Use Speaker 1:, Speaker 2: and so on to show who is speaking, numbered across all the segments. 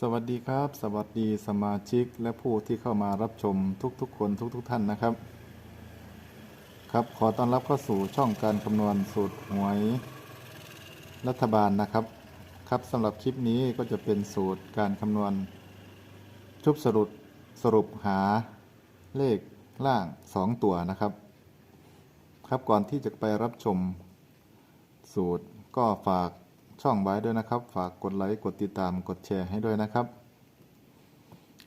Speaker 1: สวัสดีครับ สวัสดีสมาชิกและผู้ที่เข้ามารับชมทุกๆ คนทุกๆท่านนะครับ ครับขอต้อนรับเข้าสู่ช่องการคำนวณสูตรหวยรัฐบาลนะครับ ครับสำหรับคลิปนี้ก็จะเป็นสูตรการคำนวณ ชุบสรุปสรุปหาเลขล่าง 2 ตัวนะครับ ครับก่อนที่จะไปรับชมสูตรก็ฝาก ช่องไว้ด้วยนะครับ ฝากกดไลค์กดติดตามกดแชร์ให้ด้วยนะครับ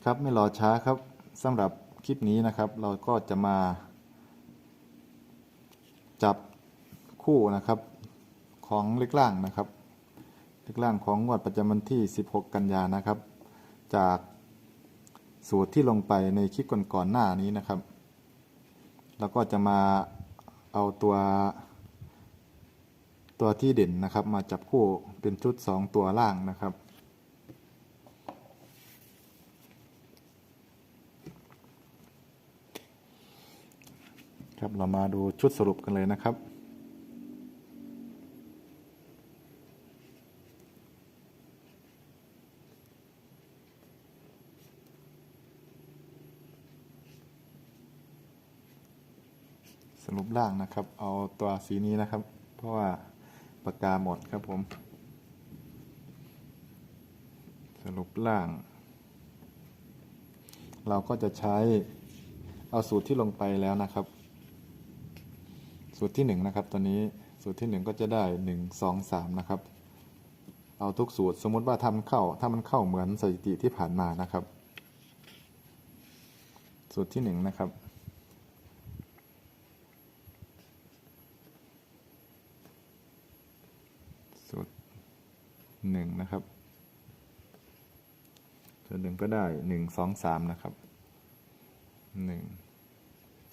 Speaker 1: ครับไม่รอช้าครับสำหรับคลิปนี้นะครับ เราก็จะมา จับคู่นะครับของเลขล่างนะครับเลขล่างของงวดประจำวันที่ 16 กันยานะครับ จากสูตรที่ลงไปในคลิปก่อนๆหน้านี้นะครับ แล้วก็จะมาเอาตัว ตัวที่เด่นนะครับ มาจับคู่เป็นชุด 2 ตัวล่างนะครับ ครับเรามาดูชุดสรุปกันเลยนะครับสรุปล่างนะครับ เอาตัวสีนี้นะครับ เพราะว่า ปากกาหมดครับผม สรุปล่าง เราก็จะใช้เอาสูตรที่ลงไปแล้วนะครับ สูตรที่หนึ่งนะครับตอนนี้สูตรที่หนึ่งก็จะได้หนึ่งสองสามนะครับ เอาทุกสูตรสมมติว่าทำเข้า ถ้ามันเข้าเหมือนสถิติที่ผ่านมานะครับ สูตรที่หนึ่งนะครับ สูตรหนึ่งนะครับสูตรหนึ่งก็ได้หนึ่งสองสามนะครับหนึ่ง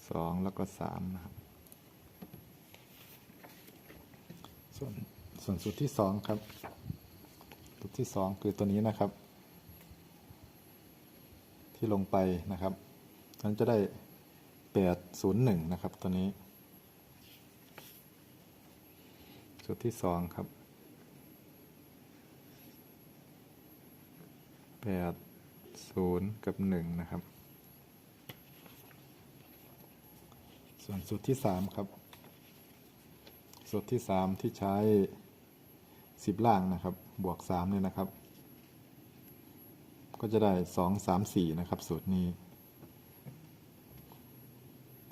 Speaker 1: สองแล้วก็สามนะครับ ส่วนส่วนสูตรที่สองครับ สูตรที่สองคือตัวนี้นะครับ ที่ลงไปนะครับนั้นจะได้แปดศูนย์หนึ่งนะครับตัวนี้ สูตรที่สองครับ แปดศูนย์กับหนึ่งนะครับ ส่วนสูตรที่สามครับ สูตรที่สามที่ใช้สิบล่างนะครับ บวกสามเนี่ยนะครับ ก็จะได้สองสามสี่นะครับ สูตรนี้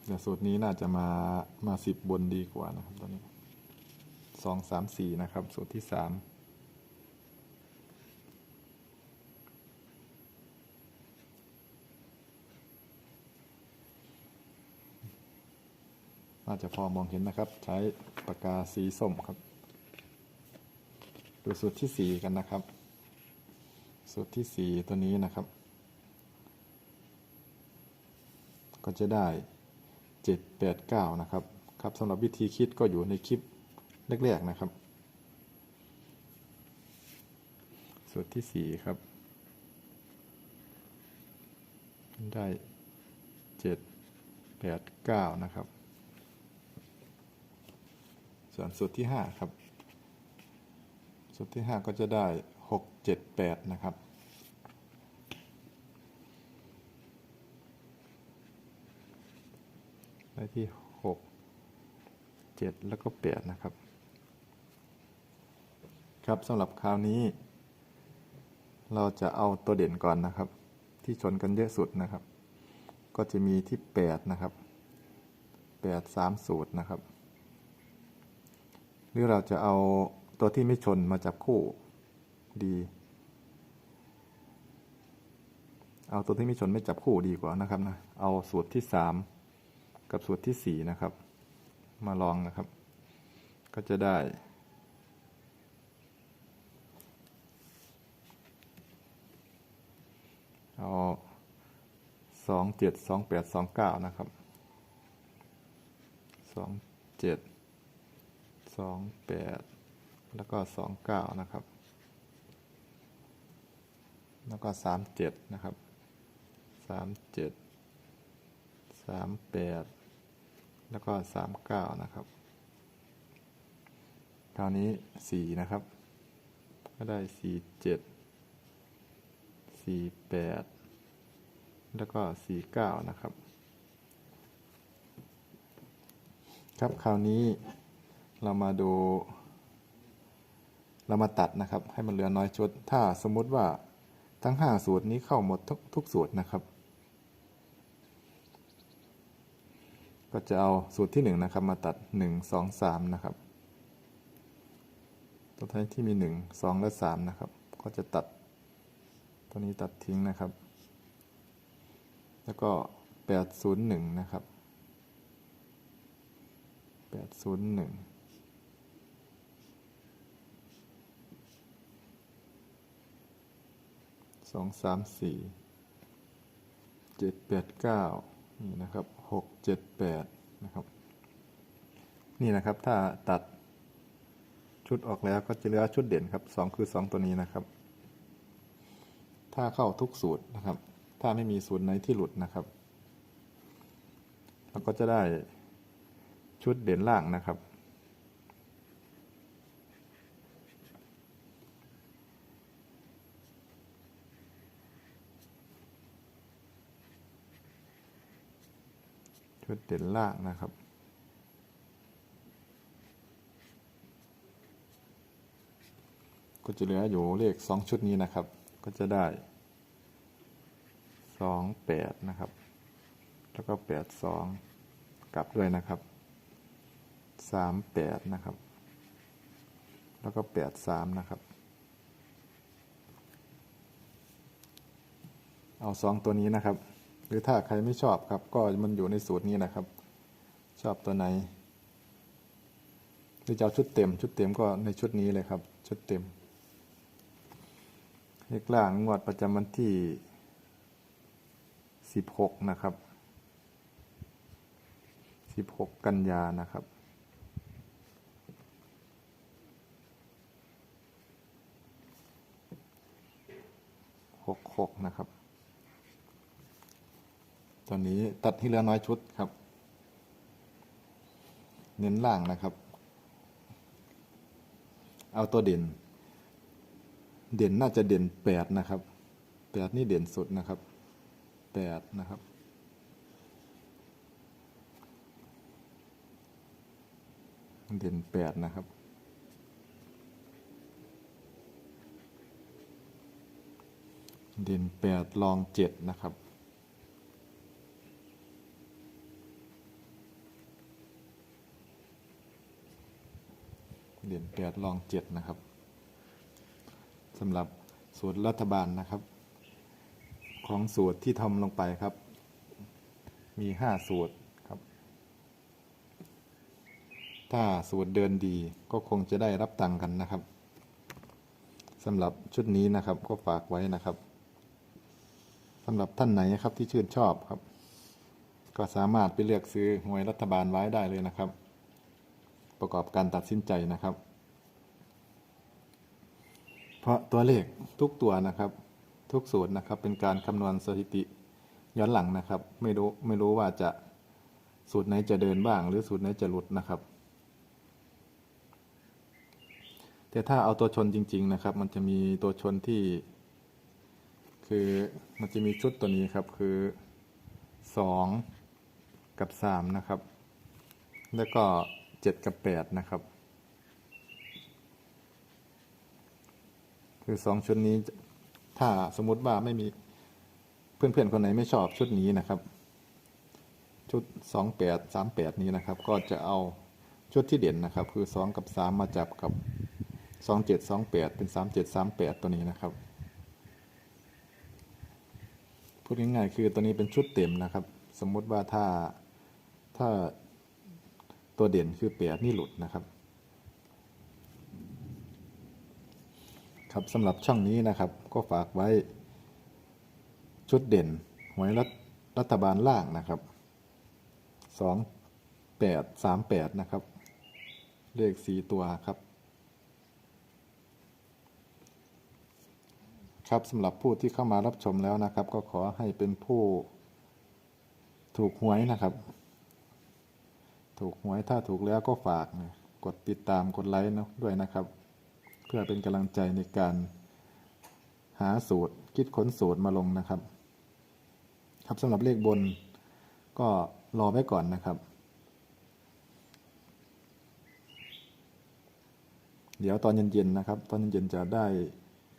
Speaker 1: แต่สูตรนี้น่าจะมามาสิบบนดีกว่านะครับตอนนี้สองสามสี่นะครับ สูตรที่สาม น่าจะพอมองเห็นนะครับ ใช้ปากกาสีส้มครับ ดูสูตรที่สี่กันนะครับ สูตรที่สี่ตัวนี้นะครับ ก็จะได้เจ็ดแปดเก้านะครับครับสำหรับวิธีคิดก็อยู่ในคลิปแรกๆนะครับ สูตรที่สี่ครับ ได้เจ็ดแปดเก้านะครับ ส่วนสูตรที่ห้าครับ สูตรที่ห้าก็จะได้หกเจ็ดแปดนะครับ ได้ที่หกเจ็ดแล้วก็แปดนะครับ ครับสำหรับคราวนี้ เราจะเอาตัวเด่นก่อนนะครับ ที่ชนกันเยอะสุดนะครับ ก็จะมีที่แปดนะครับแปดสามสูตรนะครับ หรือเราจะเอาตัวที่ไม่ชนมาจับคู่ดี เอาตัวที่ไม่ชนไม่จับคู่ดีกว่านะครับนะ เอาสูตรที่สามกับสูตรที่สี่นะครับ มาลองนะครับ ก็จะได้เอาสองเจ็ดสองแปดสองเก้านะครับสองเจ็ด สองแปดแล้วก็สองเก้านะครับ แล้วก็สามเจ็ดนะครับสามเจ็ดสามแปดแล้วก็สามเก้านะครับ คราวนี้สี่นะครับ ก็ได้สี่เจ็ดสี่แปดแล้วก็สี่เก้านะครับครับคราวนี้ เรามาดู เรามาตัดนะครับ ให้มันเหลือน้อยชุด ถ้าสมมุติว่าทั้ง 5 สูตรนี้เข้าหมดทุกทุกสูตรนะครับ ก็จะเอาสูตรที่ 1 นะครับ มาตัด 1 2 3 นะครับตัวท้ายที่มี 1 2 และ 3 นะครับ ก็จะตัด ตัวนี้ตัดทิ้งนะครับ แล้วก็ 801 นะครับ801 สองสามสี่เจ็ดแปดเก้านี่นะครับหกเจ็ดแปดนะครับนี่นะครับถ้าตัดชุดออกแล้วก็จะเหลือชุดเด่นครับสองคือสองตัวนี้นะครับ ถ้าเข้าทุกสูตรนะครับ ถ้าไม่มีสูตรไหนที่หลุดนะครับเราก็จะได้ชุดเด่นล่างนะครับ ชุดเด่นล่างนะครับ ก็จะเหลืออยู่เลขสองชุดนี้นะครับ ก็จะได้สองแปดนะครับ แล้วก็แปดสองกลับด้วยนะครับสามแปดนะครับ แล้วก็แปดสามนะครับเอาสองตัวนี้นะครับ รือถ้าใครไม่ชอบครับ ก็มันอยู่ในสูตรนี้นะครับ ชอบตัวไหนหรือจะเอาชุดเต็ม ชุดเต็มก็ในชุดนี้เลยครับ ชุดเต็มเลขล่างงวดประจำวันที่ 16 นะครับ 16 กันยานะครับ 66 นะครับ ตอนนี้ตัดที่เหลือน้อยชุดครับ เน้นล่างนะครับ เอาตัวเด่น เด่นน่าจะเด่นแปดนะครับแปดนี่เด่นสุดนะครับแปดนะครับเด่นแปดนะครับเด่นแปดลองเจ็ดนะครับ เด่นแปดลองเจ็ดนะครับสำหรับสูตรรัฐบาลนะครับ ของสูตรที่ทำลงไปครับ มีห้าสูตรครับ ถ้าสูตรเดินดีก็คงจะได้รับตังค์กันนะครับสำหรับชุดนี้นะครับก็ฝากไว้นะครับสำหรับท่านไหนครับที่ชื่นชอบครับ ก็สามารถไปเลือกซื้อหวยรัฐบาลไว้ได้เลยนะครับ ประกอบการตัดสินใจนะครับ เพราะตัวเลขทุกตัวนะครับ ทุกสูตรนะครับ เป็นการคำนวณสถิติย้อนหลังนะครับ ไม่รู้ไม่รู้ว่าจะสูตรไหนจะเดินบ้าง หรือสูตรไหนจะหลุดนะครับ แต่ถ้าเอาตัวชนจริง ๆ นะครับ มันจะมีตัวชนที่ คือมันจะมีชุดตัวนี้ครับ คือสองกับสามนะครับ แล้วก็เจ็ดกับแปดนะครับ คือสองชุดนี้ ถ้าสมมติว่าไม่มีเพื่อนๆคนไหนไม่ชอบชุดนี้นะครับ ชุดสองแปดสามแปดนี้นะครับ ก็จะเอาชุดที่เด่นนะครับ คือสองกับสามมาจับกับสองเจ็ดสองแปดเป็นสามเจ็ดสามแปดตัวนี้นะครับพูดง่ายๆคือตัวนี้เป็นชุดเต็มนะครับ สมมติว่าถ้าถ้าตัวเด่นคือแปดนี่หลุดนะครับ ครับสำหรับช่องนี้นะครับ ก็ฝากไว้ชุดเด่นหวยรัฐรัฐบาลล่างนะครับสองแปดสามแปดนะครับ เลขสี่ตัวครับ ครับสำหรับผู้ที่เข้ามารับชมแล้วนะครับ ก็ขอให้เป็นผู้ถูกหวยนะครับ ถูกหวยถ้าถูกแล้วก็ฝากนะกดติดตามกดไลค์นะด้วยนะครับ พื่อเป็นกำลังใจในการหาสูตรคิดค้นสูตรมาลงนะครับ ครับสำหรับเลขบนก็รอไว้ก่อนนะครับ เดี๋ยวตอนเย็นๆนะครับ ตอนเย็นๆจะได้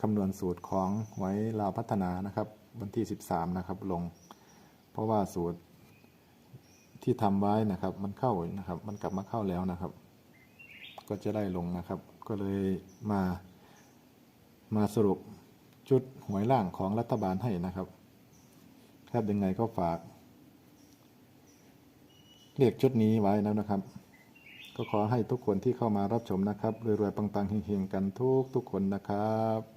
Speaker 1: คำนวณสูตรของไว้ลาวพัฒนานะครับ วันที่ 13 นะครับลง เพราะว่าสูตรที่ทำไว้นะครับ มันเข้านะครับ มันกลับมาเข้าแล้วนะครับ ก็จะได้ลงนะครับ ก็เลยมามาสรุปชุดหวยล่างของรัฐบาลให้นะครับครับยังไงก็ฝากเรียกชุดนี้ไว้แล้วนะครับ ก็ขอให้ทุกคนที่เข้ามารับชมนะครับรวยๆปังๆเฮงๆกันทุกทุกๆคนนะครับ